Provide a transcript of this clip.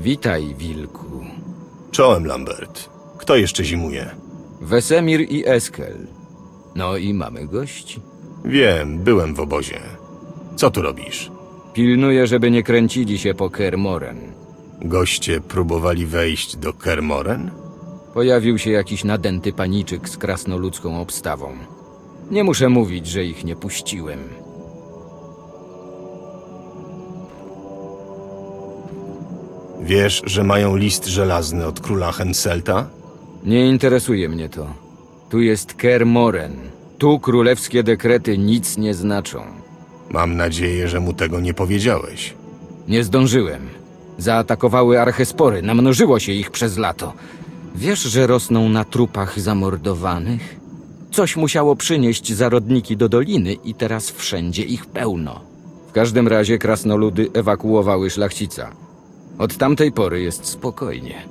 Witaj, wilku. Czołem, Lambert. Kto jeszcze zimuje? Wesemir i Eskel. No i mamy gości. Wiem, byłem w obozie. Co tu robisz? Pilnuję, żeby nie kręcili się po Kermoren. Goście próbowali wejść do Kermoren? Pojawił się jakiś nadęty paniczyk z krasnoludzką obstawą. Nie muszę mówić, że ich nie puściłem. Wiesz, że mają list żelazny od króla Henselta? Nie interesuje mnie to. Tu jest Kermoren. Tu królewskie dekrety nic nie znaczą. Mam nadzieję, że mu tego nie powiedziałeś. Nie zdążyłem. Zaatakowały archespory, namnożyło się ich przez lato. Wiesz, że rosną na trupach zamordowanych? Coś musiało przynieść zarodniki do doliny i teraz wszędzie ich pełno. W każdym razie krasnoludy ewakuowały szlachcica. Od tamtej pory jest spokojnie.